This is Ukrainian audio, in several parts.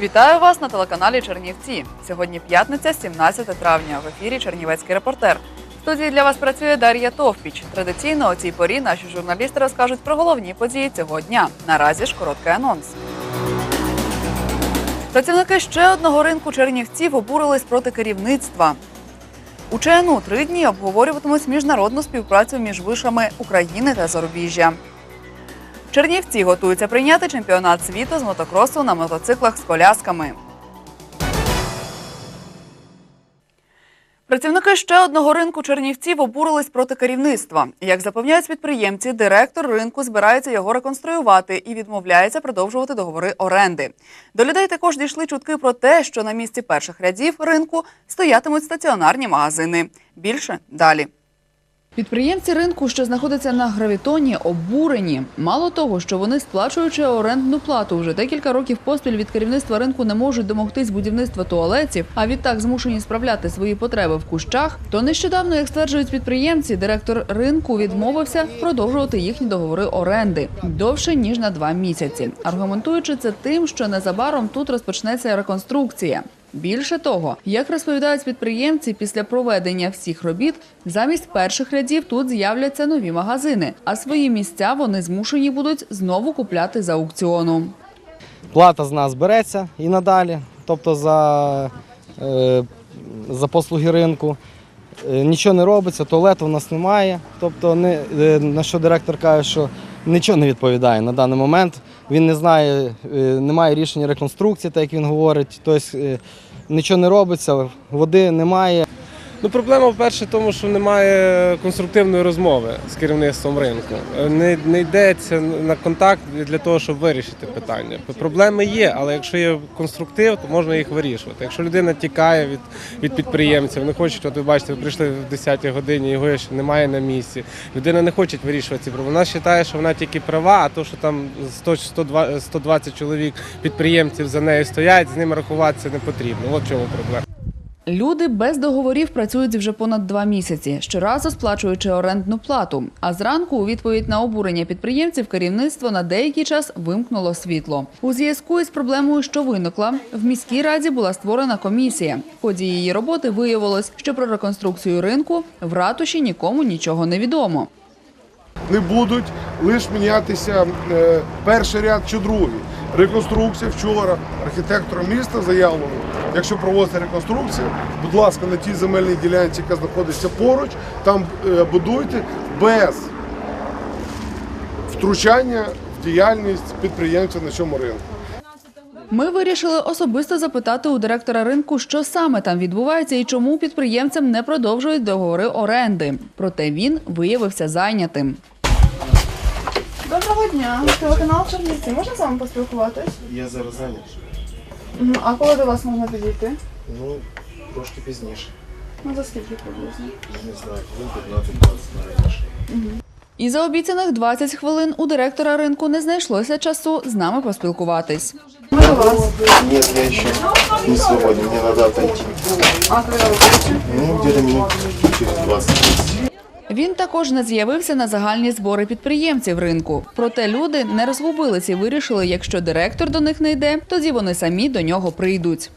Вітаю вас на телеканалі Чернівці. Сьогодні п'ятниця, 17 травня. В ефірі Чернівецький репортер. В студії для вас працює Дар'я Товпіч. Традиційно о цій порі наші журналісти розкажуть про головні події цього дня. Наразі ж короткий анонс. Працівники ще одного ринку чернівців обурились проти керівництва. У ЧНУ три дні обговорюватимуть міжнародну співпрацю між вишами України та зарубіжжя. Чернівці готуються прийняти чемпіонат світу з мотокросу на мотоциклах з колясками. Працівники ще одного ринку чернівців обурились проти керівництва. Як запевняють підприємці, директор ринку збирається його реконструювати і відмовляється продовжувати договори оренди. До людей також дійшли чутки про те, що на місці перших рядів ринку стоятимуть стаціонарні магазини. Більше далі. Підприємці ринку, що знаходяться на гравітоні, обурені. Мало того, що вони, сплачуючи орендну плату, вже декілька років поспіль від керівництва ринку не можуть домогтись будівництва туалетів, а відтак змушені справляти свої потреби в кущах. То нещодавно, як стверджують підприємці, директор ринку відмовився продовжувати їхні договори оренди довше ніж на два місяці, аргументуючи це тим, що незабаром тут розпочнеться реконструкція. Більше того, як розповідають підприємці, після проведення всіх робіт замість перших рядів тут з'являться нові магазини, а свої місця вони змушені будуть знову купляти за аукціону. Плата з нас береться і надалі, тобто за, е, за послуги ринку. Е, Нічого не робиться, туалету в нас немає. Тобто, не, е, на що директор каже, що нічого не відповідає на даний момент. Він не знає, немає рішення реконструкції, так як він говорить. Тобто нічого не робиться, води немає. Ну, проблема, вперше, в тому, що немає конструктивної розмови з керівництвом ринку. Не, не йдеться на контакт для того, щоб вирішити питання. Проблеми є, але якщо є конструктив, то можна їх вирішувати. Якщо людина тікає від, від підприємців, не хоче, от ви бачите, ви прийшли в 10-й годині, його ще немає на місці. Людина не хоче вирішувати ці проблеми. Вона вважає, що вона тільки права, а то, що там 100, 120, 120 чоловік підприємців за нею стоять, з ними рахуватися не потрібно. От чому проблема. Люди без договорів працюють вже понад два місяці, щоразу сплачуючи орендну плату. А зранку, у відповідь на обурення підприємців, керівництво на деякий час вимкнуло світло. У зв'язку із проблемою, що виникла, в міській раді була створена комісія. В ході її роботи виявилось, що про реконструкцію ринку в ратуші нікому нічого не відомо. не будуть лише мінятися е, перший ряд чи другий. Реконструкція вчора архітектором міста заявлено, якщо проводиться реконструкція, будь ласка, на тій земельній ділянці, яка знаходиться поруч, там е, будуйте без втручання в діяльність підприємця на цьому ринку. Ми вирішили особисто запитати у директора ринку, що саме там відбувається і чому підприємцям не продовжують договори оренди. Проте він виявився зайнятим. Доброго дня, телеканал Чернівці. Можна з вами поспілкуватись? Я зараз зайнятий. Мгм. А коли до вас можна підійти? Ну, трошки пізніше. Ну за скільки приблизно? Не знаю, хвилин 15-20 не раніше. І за обіцяних 20 хвилин у директора ринку не знайшлося часу з нами поспілкуватись. Ми до вас. Нет, я еще не свободен, мне надо отойти. А коли ви будете? Ну, где-то минут через 20-30. Він також не з'явився на загальні збори підприємців ринку. Проте люди не розгубилися і вирішили, якщо директор до них не йде, тоді вони самі до нього прийдуть.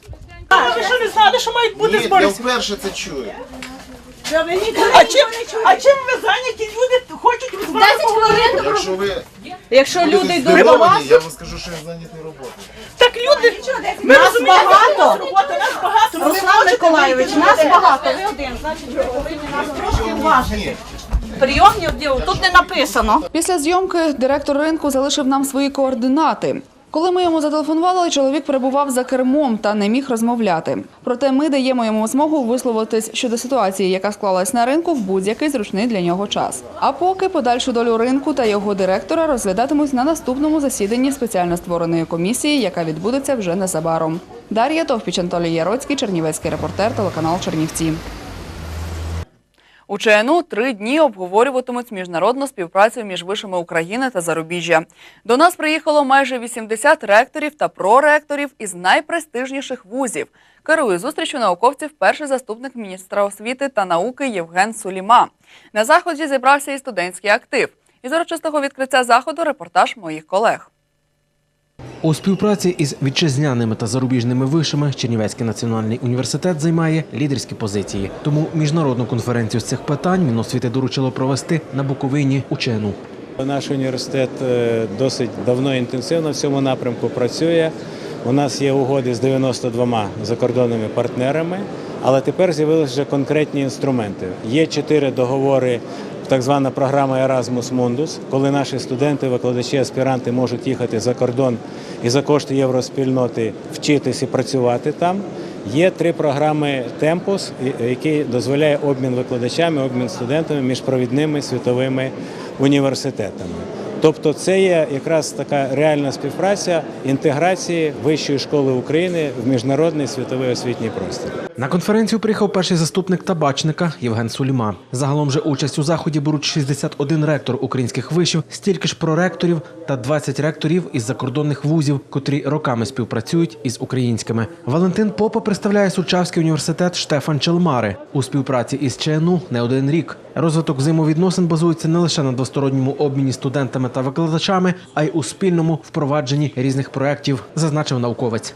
Ви що не знали, що мають бути Ні, збори? я вперше це чую. А чим, а чим ви зайняті? Люди хочуть розмовляти. Якщо ви Якщо люди будете йдуть до вас, я вам скажу, що я зайнятий роботою. так люди, ми розуміємо, багато. робота, нас багато. Руслан Миколайович, нас багато, ви один, значить ви повинні нас трошки уважити. Прийомні відділ, тут не написано. Після зйомки директор ринку залишив нам свої координати. Коли ми йому зателефонували, чоловік перебував за кермом та не міг розмовляти. Проте ми даємо йому змогу висловитись щодо ситуації, яка склалась на ринку в будь-який зручний для нього час. А поки подальшу долю ринку та його директора розглядатимуть на наступному засіданні спеціально створеної комісії, яка відбудеться вже незабаром. Дар'я Товпіч, Анатолій Яроцький, Чернівецький репортер, телеканал Чернівці. У ЧНУ три дні обговорюватимуть міжнародну співпрацю між вишами України та зарубіжжя. До нас приїхало майже 80 ректорів та проректорів із найпрестижніших вузів. Керує зустрічю науковців перший заступник міністра освіти та науки Євген Суліма. На заході зібрався і студентський актив. Із урочистого відкриття заходу репортаж моїх колег. У співпраці із вітчизняними та зарубіжними вишами Чернівецький національний університет займає лідерські позиції. Тому міжнародну конференцію з цих питань Міносвіти доручило провести на Буковині учену. Наш університет е, досить давно інтенсивно в цьому напрямку працює. У нас є угоди з 92 закордонними партнерами, але тепер з'явилися конкретні інструменти. Є чотири договори, так звана програма Erasmus Mundus, коли наші студенти, викладачі, аспіранти можуть їхати за кордон і за кошти євроспільноти вчитись і працювати там. Є три програми Темпус, які дозволяє обмін викладачами, обмін студентами між провідними світовими університетами. Тобто, це є якраз така реальна співпраця інтеграції Вищої школи України в міжнародний світовий освітній простір. На конференцію приїхав перший заступник табачника Євген Суліма. Загалом же участь у заході беруть 61 ректор українських вишів, стільки ж проректорів та 20 ректорів із закордонних вузів, котрі роками співпрацюють із українськими. Валентин Попа представляє Сучавський університет Штефан Челмари у співпраці із ЧНУ не один рік. Розвиток взаємовідносин базується не лише на двосторонньому обміні студентами та викладачами, а й у спільному впровадженні різних проєктів, зазначив науковець.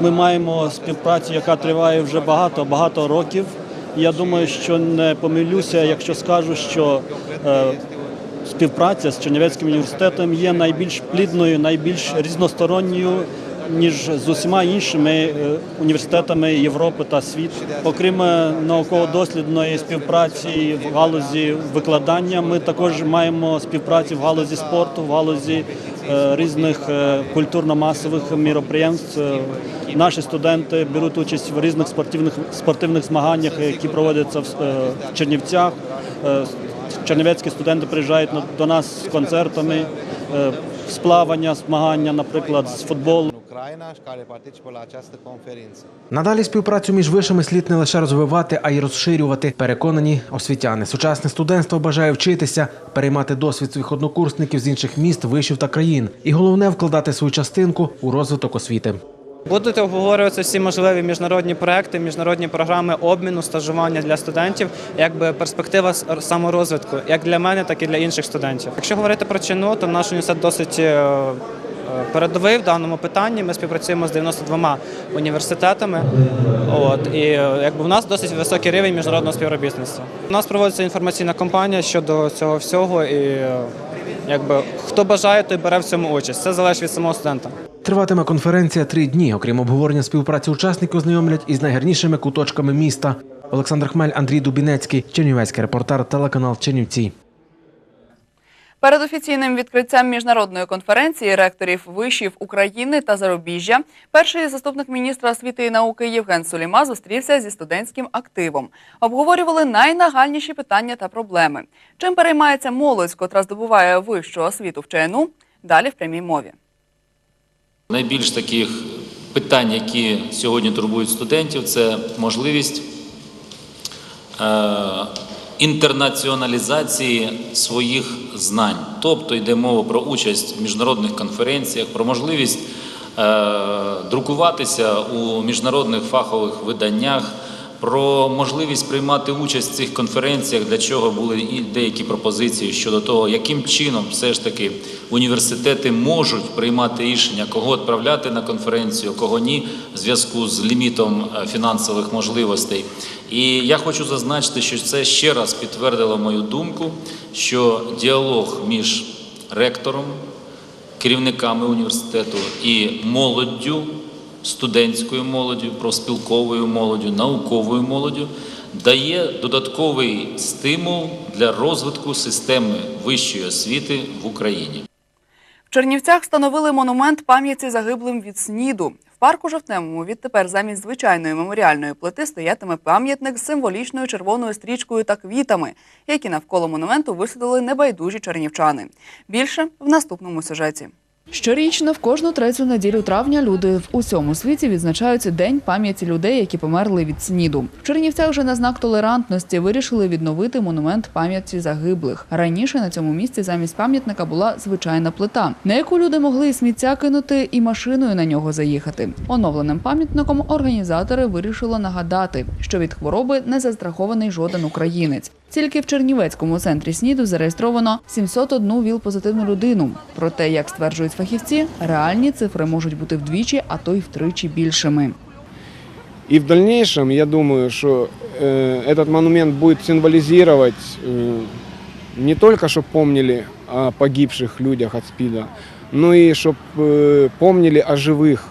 Ми маємо співпрацю, яка триває вже багато багато років. Я думаю, що не помилюся, якщо скажу, що е, співпраця з Чернівецьким університетом є найбільш плідною, найбільш різносторонньою. Ніж з усіма іншими е, університетами Європи та світу, окрім е, науково-дослідної співпраці в галузі викладання, ми також маємо співпрацю в галузі спорту, в галузі е, різних культурно-масових міроприємств. Наші студенти беруть участь в різних спортивних спортивних змаганнях, які проводяться в Чернівцях. Чернівецькі студенти приїжджають до нас з концертами, з плавання, змагання, наприклад, з футболу. Ucraina și care participă la această conferință. Надалі співпрацю між вишами слід не лише розвивати, а й розширювати. Переконані освітяни. Сучасне студентство бажає вчитися, переймати досвід своїх однокурсників з інших міст, вишів та країн. І головне вкладати свою частинку у розвиток освіти. Будуть обговорюватися всі можливі міжнародні проекти, міжнародні програми обміну, стажування для студентів, якби перспектива с- саморозвитку, як для мене, так і для інших студентів. Якщо говорити про ЧНУ, то наш університет досить е, передовий в даному питанні. Ми співпрацюємо з 92 університетами. От і якби в нас досить високий рівень міжнародного співробітництва. У нас проводиться інформаційна кампанія щодо цього всього, і якби хто бажає, той бере в цьому участь. Це залежить від самого студента. Триватиме конференція три дні. Окрім обговорення співпраці учасники ознайомлять із найгарнішими куточками міста. Олександр Хмель, Андрій Дубінецький, Чернівецький репортер, телеканал Чернівці. Перед офіційним відкриттям міжнародної конференції ректорів вишів України та зарубіжжя перший заступник міністра освіти і науки Євген Суліма зустрівся зі студентським активом. Обговорювали найнагальніші питання та проблеми. Чим переймається молодь, котра здобуває вищу освіту в ЧНУ? Далі в прямій мові. Найбільш таких питань, які сьогодні турбують студентів, це можливість е, інтернаціоналізації своїх знань. Тобто йде мова про участь в міжнародних конференціях, про можливість е, друкуватися у міжнародних фахових виданнях, про можливість приймати участь в цих конференціях, для чого були і деякі пропозиції щодо того, яким чином все ж таки університети можуть приймати рішення, кого відправляти на конференцію, кого ні, в зв'язку з лімітом е, фінансових можливостей. І я хочу зазначити, що це ще раз підтвердило мою думку, що діалог між ректором, керівниками університету і молоддю, студентською молоддю, профспілковою молоддю, науковою молоддю дає додатковий стимул для розвитку системи вищої освіти в Україні. В Чернівцях встановили монумент пам'яті загиблим від СНІДу. В парку Жовтневому відтепер замість звичайної меморіальної плити стоятиме пам'ятник з символічною червоною стрічкою та квітами, які навколо монументу висадили небайдужі чернівчани. Більше в наступному сюжеті. Щорічно в кожну третю неділю травня люди в усьому світі відзначають День пам'яті людей, які померли від СНІДу. В Чернівцях вже на знак толерантності вирішили відновити монумент пам'яті загиблих. Раніше на цьому місці замість пам'ятника була звичайна плита, на яку люди могли і сміття кинути і машиною на нього заїхати. Оновленим пам'ятником організатори вирішили нагадати, що від хвороби не застрахований жоден українець. Тільки в Чернівецькому центрі СНІДу зареєстровано 701 ВІЛ-позитивну людину. Проте, як стверджують фахівці, реальні цифри можуть бути вдвічі, а то й втричі більшими. И в дальнейшем, я думаю, что э, этот монумент будет символизировать э, не только, чтобы помнили о погибших людях от СПИДа, но и чтобы э, помнили о живых.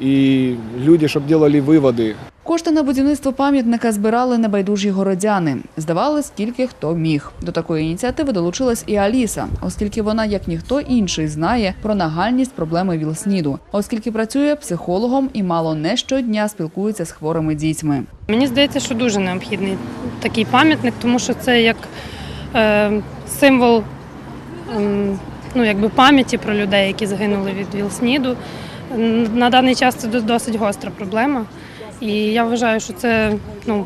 И люди, чтобы делали выводы. Кошти на будівництво пам'ятника збирали небайдужі городяни. Здавали, скільки хто міг. До такої ініціативи долучилась і Аліса, оскільки вона, як ніхто інший, знає про нагальність проблеми ВІЛ-СНІДу, оскільки працює психологом і мало не щодня спілкується з хворими дітьми. Мені здається, що дуже необхідний такий пам'ятник, тому що це як е, символ ем, ну, якби пам'яті про людей, які загинули від ВІЛ-СНІДу. На даний час це до- досить гостра проблема. І я вважаю, що це ну,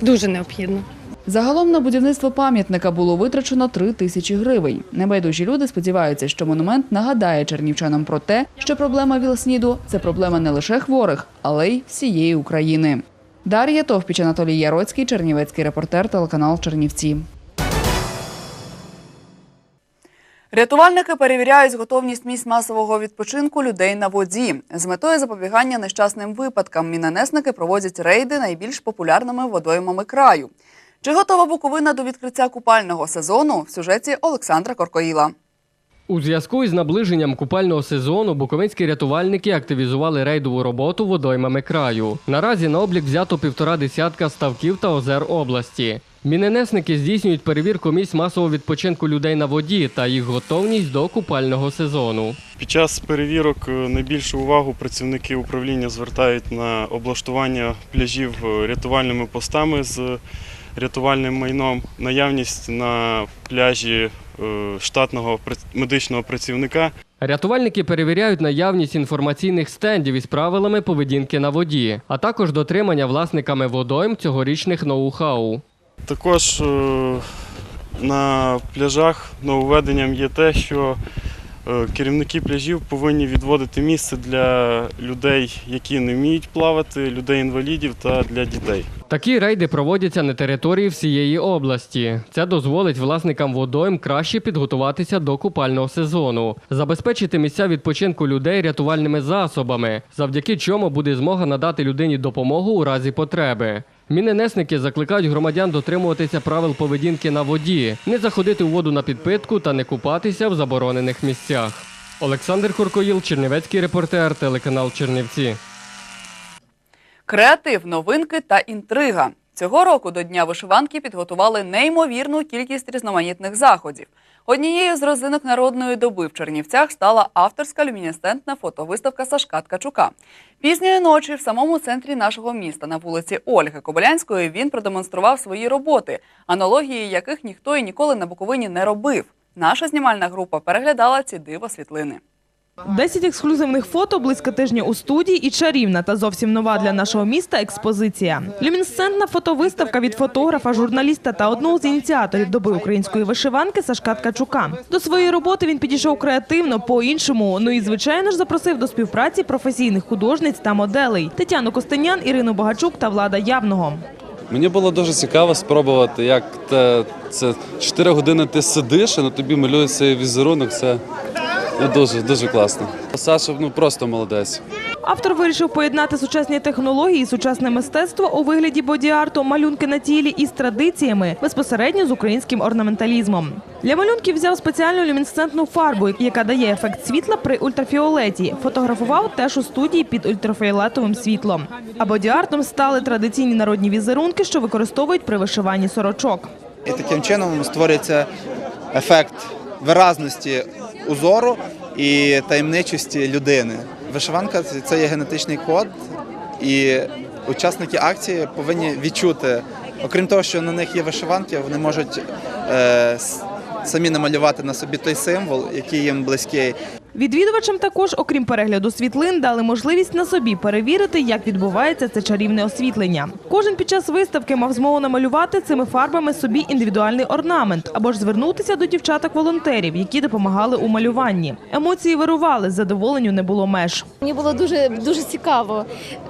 дуже необхідно. Загалом на будівництво пам'ятника було витрачено 3 тисячі гривень. Небайдужі люди сподіваються, що монумент нагадає чернівчанам про те, що проблема ВІЛ-СНІДу – це проблема не лише хворих, але й всієї України. Дар'я Товпіч, Анатолій Яроцький, Чернівецький репортер, телеканал Чернівці. Рятувальники перевіряють готовність місць масового відпочинку людей на воді. З метою запобігання нещасним випадкам мінанесники проводять рейди найбільш популярними водоймами краю. Чи готова Буковина до відкриття купального сезону в сюжеті Олександра Коркоїла? У зв'язку із наближенням купального сезону буковинські рятувальники активізували рейдову роботу водоймами краю. Наразі на облік взято півтора десятка ставків та озер області. Міненесники здійснюють перевірку місць масового відпочинку людей на воді та їх готовність до купального сезону. Під час перевірок е, найбільшу увагу працівники управління звертають на облаштування пляжів е, рятувальними постами з рятувальним майном, наявність на пляжі е, штатного медичного працівника. Рятувальники перевіряють наявність інформаційних стендів із правилами поведінки на воді, а також дотримання власниками водойм цьогорічних ноу-хау. Також е, на пляжах нововведенням є те, що е, керівники пляжів повинні відводити місце для людей, які не вміють плавати, людей-інвалідів та для дітей. Такі рейди проводяться на території всієї області. Це дозволить власникам водойм краще підготуватися до купального сезону, забезпечити місця відпочинку людей рятувальними засобами, завдяки чому буде змога надати людині допомогу у разі потреби. Міненесники закликають громадян дотримуватися правил поведінки на воді, не заходити у воду на підпитку та не купатися в заборонених місцях. Олександр Куркоїл, Чернівецький репортер, телеканал Чернівці. Креатив, новинки та інтрига. Цього року до Дня вишиванки підготували неймовірну кількість різноманітних заходів. Однією з розинок народної доби в Чернівцях стала авторська люмінесцентна фотовиставка Сашка Ткачука. Пізньої ночі в самому центрі нашого міста на вулиці Ольги Кобилянської він продемонстрував свої роботи, аналогії яких ніхто і ніколи на Буковині не робив. Наша знімальна група переглядала ці диво світлини. 10 ексклюзивних фото близько тижня у студії і чарівна та зовсім нова для нашого міста експозиція. Люмінесцентна фотовиставка від фотографа, журналіста та одного з ініціаторів доби української вишиванки Сашка Ткачука. До своєї роботи він підійшов креативно, по-іншому. Ну і звичайно ж запросив до співпраці професійних художниць та моделей Тетяну Костенян, Ірину Багачук та Влада Явного. Мені було дуже цікаво спробувати, як те, це 4 години ти сидиш, і на тобі малюється візерунок. Це ну, дуже, дуже класно. Саша ну, просто молодець. Автор вирішив поєднати сучасні технології, і сучасне мистецтво у вигляді боді-арту, малюнки на тілі із традиціями, безпосередньо з українським орнаменталізмом. Для малюнків взяв спеціальну люмінесцентну фарбу, яка дає ефект світла при ультрафіолеті. Фотографував теж у студії під ультрафіолетовим світлом. А боді-артом стали традиційні народні візерунки, що використовують при вишиванні сорочок. І таким чином створюється ефект виразності узору і таємничості людини. Вишиванка це- є генетичний код, і учасники акції повинні відчути, окрім того, що на них є вишиванки, вони можуть е, самі намалювати на собі той символ, який їм близький. Відвідувачам також, окрім перегляду світлин, дали можливість на собі перевірити, як відбувається це чарівне освітлення. Кожен під час виставки мав змогу намалювати цими фарбами собі індивідуальний орнамент або ж звернутися до дівчаток-волонтерів, які допомагали у малюванні. Емоції вирували, задоволенню не було меж. Мені було дуже дуже цікаво,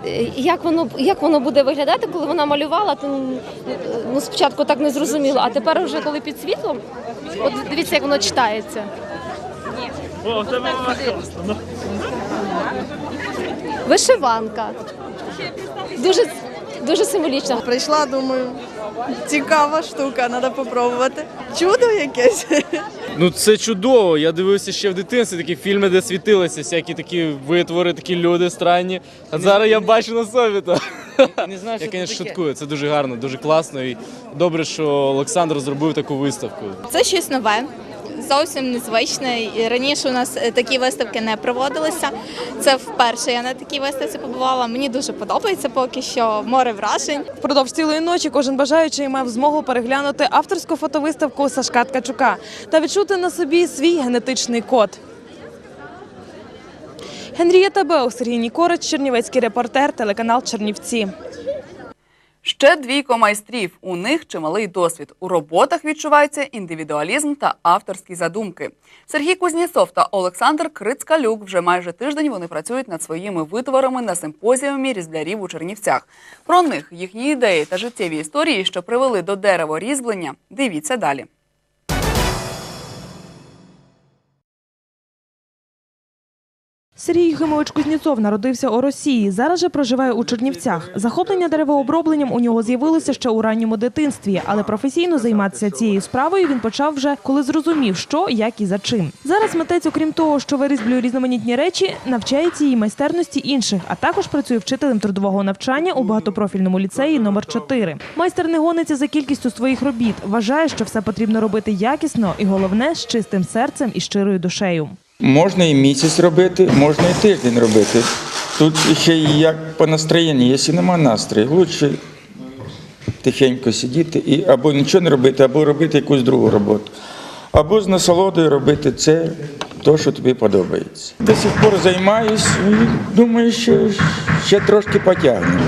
е, як воно як воно буде виглядати, коли вона малювала. То ну спочатку так не зрозуміло, а тепер, вже коли під світлом, от дивіться, як воно читається. Вишиванка. Дуже дуже символічно. Прийшла, думаю, цікава штука, треба спробувати. Чудо якесь. Ну це чудово. Я дивився ще в дитинстві такі фільми, де світилися всякі такі витвори, такі люди странні. А зараз я бачу на собі то. Не знаю, Я, звісно, шуткую. Це дуже гарно, дуже класно. І добре, що Олександр зробив таку виставку. Це щось нове. Зовсім незвичне. Раніше у нас е, такі виставки не проводилися. Це вперше я на такій виставці побувала. Мені дуже подобається поки що море вражень. Впродовж цілої ночі кожен бажаючий мав змогу переглянути авторську фотовиставку Сашка Ткачука та відчути на собі свій генетичний код. Генрієта Беу, Сергій Нікорич, Чернівецький репортер, телеканал Чернівці. Ще двійко майстрів. У них чималий досвід. У роботах відчувається індивідуалізм та авторські задумки. Сергій Кузнєцов та Олександр Крицкалюк вже майже тиждень вони працюють над своїми витворами на симпозіумі різблярів у Чернівцях. Про них, їхні ідеї та життєві історії, що привели до дереворізьблення, дивіться далі. Сергій Юхимович Кузнєцов народився у Росії. Зараз же проживає у Чернівцях. Захоплення деревообробленням у нього з'явилося ще у ранньому дитинстві, але професійно займатися цією справою він почав вже коли зрозумів, що, як і за чим. Зараз митець, окрім того, що вирізблює різноманітні речі, навчається її майстерності інших, а також працює вчителем трудового навчання у багатопрофільному ліцеї номер 4 Майстер не гониться за кількістю своїх робіт. Вважає, що все потрібно робити якісно і головне з чистим серцем і щирою душею. Можна і місяць робити, можна і тиждень робити. Тут ще як по настроєнню, якщо нема настрою, краще тихенько сидіти і або нічого не робити, або робити якусь другу роботу. Або з насолодою робити це, то, що тобі подобається. До сих пор займаюсь і думаю, що ще трошки потягну.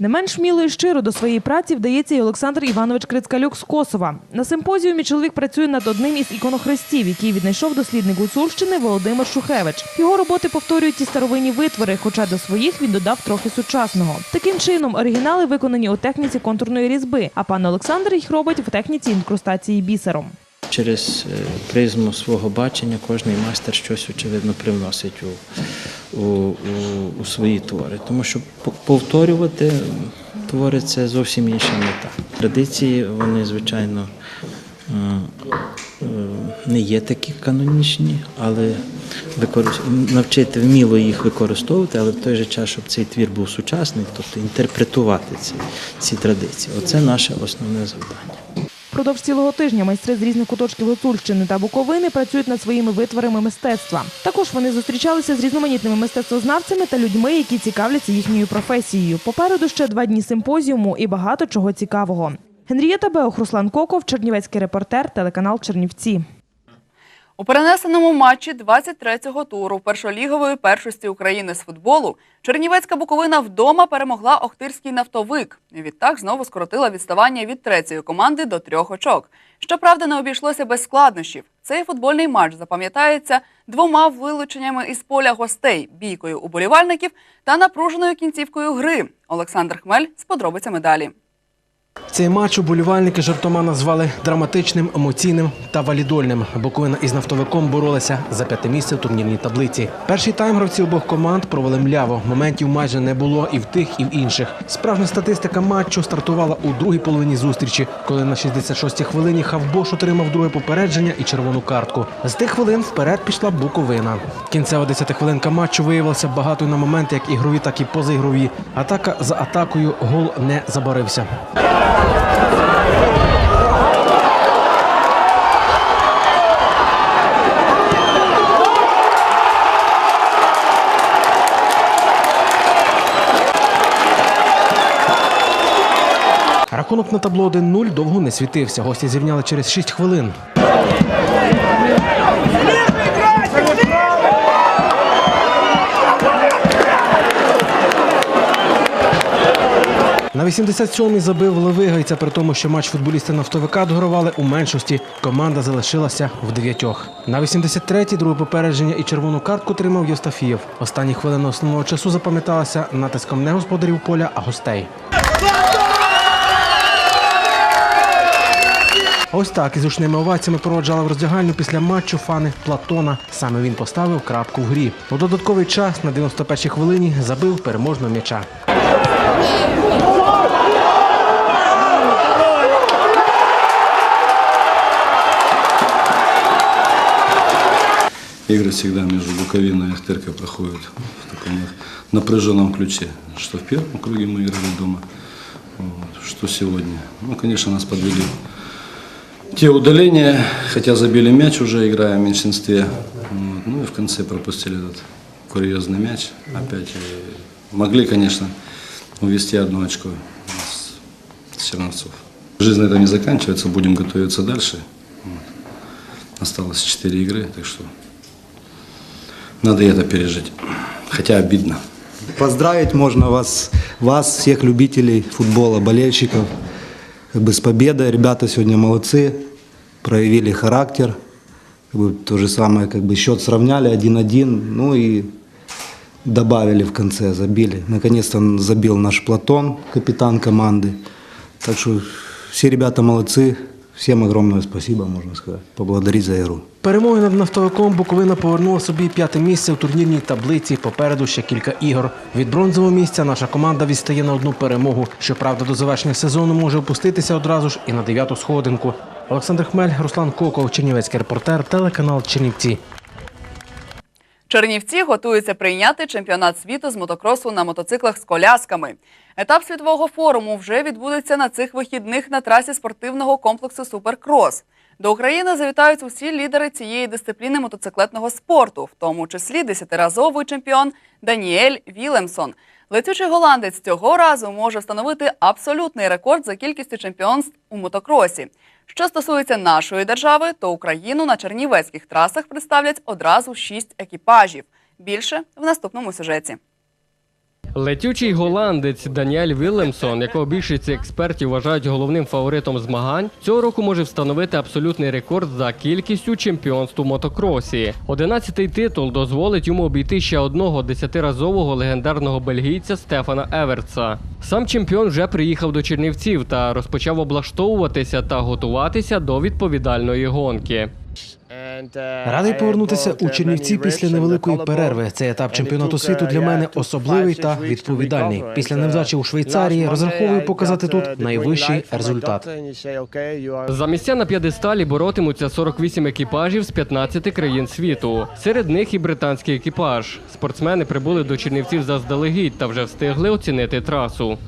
Не менш вміло і щиро до своєї праці вдається і Олександр Іванович Крицкалюк з Косова. На симпозіумі чоловік працює над одним із іконохрестів, який віднайшов дослідник Гуцульщини Володимир Шухевич. Його роботи повторюють ті старовинні витвори, хоча до своїх він додав трохи сучасного. Таким чином, оригінали виконані у техніці контурної різьби, а пан Олександр їх робить в техніці інкрустації бісером. Через е, призму свого бачення кожний майстер щось очевидно привносить у, у, у, у свої твори. Тому що повторювати твори це зовсім інша мета. Традиції, вони, звичайно, е, е, не є такі канонічні, але навчити вміло їх використовувати, але в той же час, щоб цей твір був сучасний, тобто інтерпретувати ці, ці традиції. Оце наше основне завдання. Продовж цілого тижня майстри з різних куточків Гуцульщини та Буковини працюють над своїми витворами мистецтва. Також вони зустрічалися з різноманітними мистецтвознавцями та людьми, які цікавляться їхньою професією. Попереду ще два дні симпозіуму і багато чого цікавого. Генрієта Беох, Руслан Коков, Чернівецький репортер, телеканал Чернівці. У перенесеному матчі 23-го туру першолігової першості України з футболу Чернівецька Буковина вдома перемогла Охтирський нафтовик. І відтак знову скоротила відставання від третьої команди до трьох очок. Щоправда, не обійшлося без складнощів. Цей футбольний матч запам'ятається двома вилученнями із поля гостей, бійкою уболівальників та напруженою кінцівкою гри. Олександр Хмель з подробицями далі. Цей матч уболівальники жартома назвали драматичним, емоційним та валідольним. Буковина із нафтовиком боролися за п'яте місце в турнірній таблиці. Перший тайм гравці обох команд провели мляво. Моментів майже не було і в тих, і в інших. Справжня статистика матчу стартувала у другій половині зустрічі, коли на 66-й хвилині Хавбош отримав друге попередження і червону картку. З тих хвилин вперед пішла Буковина. Кінцева 10 хвилинка матчу виявилася багатою на моменти, як ігрові, так і позаігрові. Атака за атакою гол не забарився. Рахунок на табло 1-0 довго не світився. Гості зрівняли через 6 хвилин. На 87-й забив Левига, і це при тому, що матч футболісти нафтовика догравали у меншості. Команда залишилася в дев'ятьох. На 83-й друге попередження і червону картку отримав Євстафієв. Останні хвилини основного часу запам'яталися натиском не господарів поля, а гостей. Ось так із гучними оваціями проводжали в роздягальню після матчу фани Платона. Саме він поставив крапку в грі. У додатковий час на 91-й хвилині забив переможного м'яча. Игры всегда между Буковиной и Ахтыркой проходят в таком напряженном ключе. Что в первом круге мы играли дома, вот, что сегодня. Ну, конечно, нас подвели те удаления, хотя забили мяч уже, играя в меньшинстве. Вот, ну и в конце пропустили этот курьезный мяч. Опять э, могли, конечно, увести одно очко с, с. Жизнь на этом не заканчивается, будем готовиться дальше. Вот. Осталось 4 игры, так что надо это пережить. Хотя обидно. Поздравить можно вас, вас, всех любителей футбола, болельщиков, как бы с победой. Ребята сегодня молодцы, проявили характер. Как бы то же самое, как бы счет сравняли 1-1, ну и добавили в конце, забили. Наконец-то забил наш Платон, капитан команды. Так что все ребята молодцы. Всем огромное спасибо, можно сказать. Поблагодарить за игру. Перемоги над нафтовиком Буковина повернула собі п'яте місце у турнірній таблиці. Попереду ще кілька ігор. Від бронзового місця наша команда відстає на одну перемогу. Щоправда, до завершення сезону може опуститися одразу ж і на дев'яту сходинку. Олександр Хмель, Руслан Коков, Чернівецький репортер, телеканал Чернівці. Чернівці готуються прийняти чемпіонат світу з мотокросу на мотоциклах з колясками. Етап світового форуму вже відбудеться на цих вихідних на трасі спортивного комплексу Суперкрос. До України завітають усі лідери цієї дисципліни мотоциклетного спорту, в тому числі десятиразовий чемпіон Даніель Вілемсон. Летючий голландець цього разу може встановити абсолютний рекорд за кількістю чемпіонств у мотокросі. Що стосується нашої держави, то Україну на чернівецьких трасах представлять одразу шість екіпажів. Більше в наступному сюжеті. Летючий голландець Даніель Вілемсон, якого більшість експертів вважають головним фаворитом змагань, цього року може встановити абсолютний рекорд за кількістю чемпіонств у мотокросі. Одинадцятий титул дозволить йому обійти ще одного десятиразового легендарного бельгійця Стефана Еверца. Сам чемпіон вже приїхав до Чернівців та розпочав облаштовуватися та готуватися до відповідальної гонки. Радий повернутися у Чернівці після невеликої перерви. Цей етап чемпіонату світу для мене особливий та відповідальний. Після невдачі у Швейцарії розраховую показати тут найвищий результат. За місця на п'єдесталі боротимуться 48 екіпажів з 15 країн світу. Серед них і британський екіпаж. Спортсмени прибули до Чернівців заздалегідь та вже встигли оцінити трасу.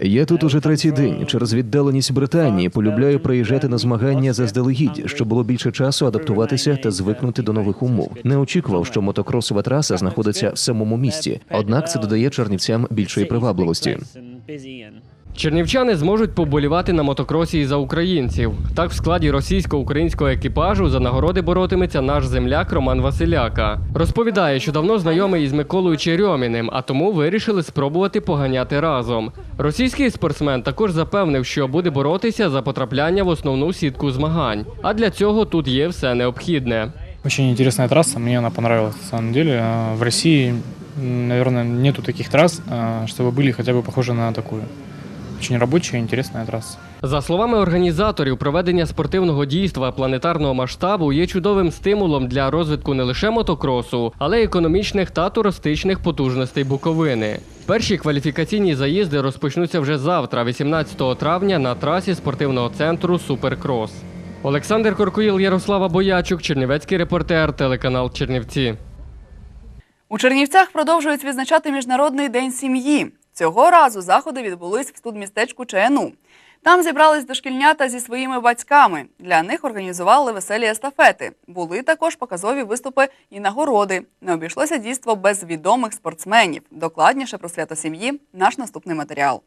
Я тут уже третій день. Через віддаленість Британії полюбляю приїжджати на змагання заздалегідь, щоб було більше часу адаптуватися та звикнути до нових умов. Не очікував, що мотокросова траса знаходиться в самому місті. Однак це додає чернівцям більшої привабливості. Чернівчани зможуть поболівати на мотокросі і за українців. Так, в складі російсько-українського екіпажу за нагороди боротиметься наш земляк Роман Василяка. Розповідає, що давно знайомий із Миколою Черьоміним, а тому вирішили спробувати поганяти разом. Російський спортсмен також запевнив, що буде боротися за потрапляння в основну сітку змагань. А для цього тут є все необхідне. Очень интересная трасса, мне она понравилась на самом деле. А, В России, м, наверное, нету таких трасс, а, чтобы были хотя бы похожи на такую. Очень рабочая, интересная трасса. За словами організаторів, проведення спортивного дійства планетарного масштабу є чудовим стимулом для розвитку не лише мотокросу, але й економічних та туристичних потужностей Буковини. Перші кваліфікаційні заїзди розпочнуться вже завтра, 18 травня, на трасі спортивного центру Суперкрос. Олександр Коркуїл, Ярослава Боячук, Чернівецький репортер, телеканал Чернівці. У Чернівцях продовжують відзначати Міжнародний день сім'ї. Цього разу заходи відбулись в студмістечку ЧНУ. Там зібрались дошкільнята зі своїми батьками. Для них організували веселі естафети. Були також показові виступи і нагороди. Не обійшлося дійство без відомих спортсменів. Докладніше про свято сім'ї наш наступний матеріал.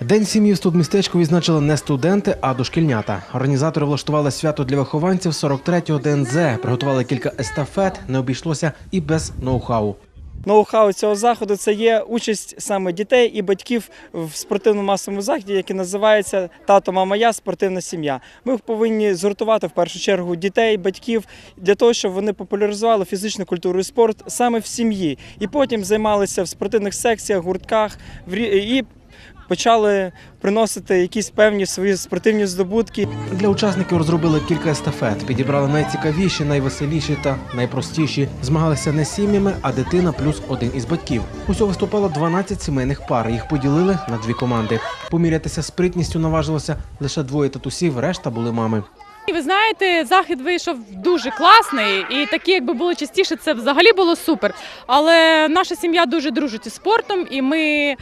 День сім'ї в студмістечку відзначили не студенти, а дошкільнята. Організатори влаштували свято для вихованців 43-го ДНЗ, приготували кілька естафет, не обійшлося і без ноу-хау. Ноу-хау цього заходу це є участь саме дітей і батьків в спортивному масовому заході, який називається Тато, мама, я спортивна сім'я. Ми повинні згуртувати в першу чергу дітей, батьків для того, щоб вони популяризували фізичну культуру і спорт саме в сім'ї, і потім займалися в спортивних секціях, гуртках і почали приносити якісь певні свої спортивні здобутки. Для учасників розробили кілька естафет, підібрали найцікавіші, найвеселіші та найпростіші. Змагалися не сім'ями, а дитина плюс один із батьків. Усього виступало 12 сімейних пар. Їх поділили на дві команди. Помірятися спритністю наважилося лише двоє татусів, решта були мами. І ви знаєте, захід вийшов дуже класний, і такі, якби було частіше, це взагалі було супер. Але наша сім'я дуже дружить із спортом, і ми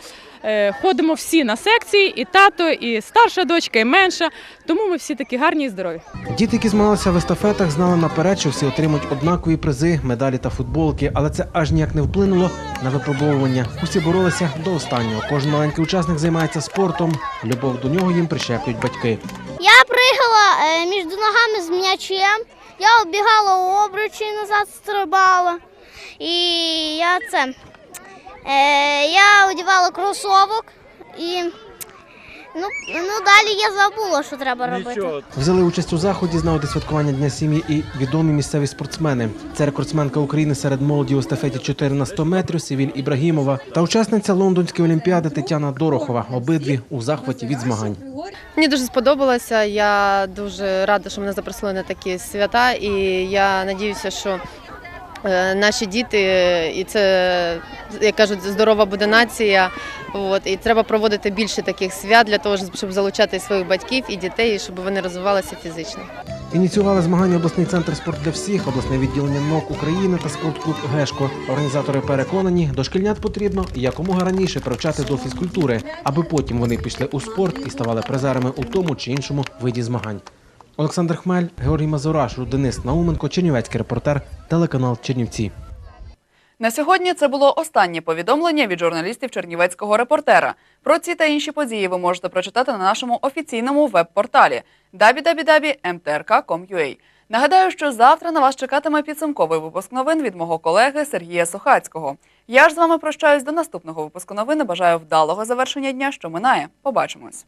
ходимо всі на секції, і тато, і старша дочка, і менша. Тому ми всі такі гарні і здорові. Діти, які змагалися в естафетах, знали наперед, що всі отримують однакові призи, медалі та футболки, але це аж ніяк не вплинуло на випробовування. Усі боролися до останнього. Кожен маленький учасник займається спортом. Любов до нього їм прищеплюють батьки. Я пригала е, між ногами з м'ячем, я оббігала обручі назад стрибала. І я це. Е, я одягала кросовок і ну, ну далі я забула, що треба робити. Взяли участь у заході з нагоди святкування Дня сім'ї і відомі місцеві спортсмени. Це рекордсменка України серед молоді у естафеті 4 на 100 метрів Сівіль Ібрагімова та учасниця Лондонської олімпіади Тетяна Дорохова. Обидві у захваті від змагань. Мені дуже сподобалося. Я дуже рада, що мене запросили на такі свята, і я надіюся, що наші діти, і це, як кажуть, здорова буде нація. От, і треба проводити більше таких свят для того, щоб залучати своїх батьків і дітей, і щоб вони розвивалися фізично. Ініціювали змагання обласний центр спорт для всіх, обласне відділення НОК України та спортклуб Гешко. Організатори переконані, дошкільнят потрібно якомога раніше привчати до фізкультури, аби потім вони пішли у спорт і ставали призерами у тому чи іншому виді змагань. Олександр Хмель, Георгій Мазураш, Денис Науменко, Чернівецький репортер, телеканал Чернівці. На сьогодні це було останнє повідомлення від журналістів Чернівецького репортера. Про ці та інші події ви можете прочитати на нашому офіційному веб-порталі www.mtrk.com.ua. Нагадаю, що завтра на вас чекатиме підсумковий випуск новин від мого колеги Сергія Сохацького. Я ж з вами прощаюсь до наступного випуску новин. і Бажаю вдалого завершення дня, що минає. Побачимось.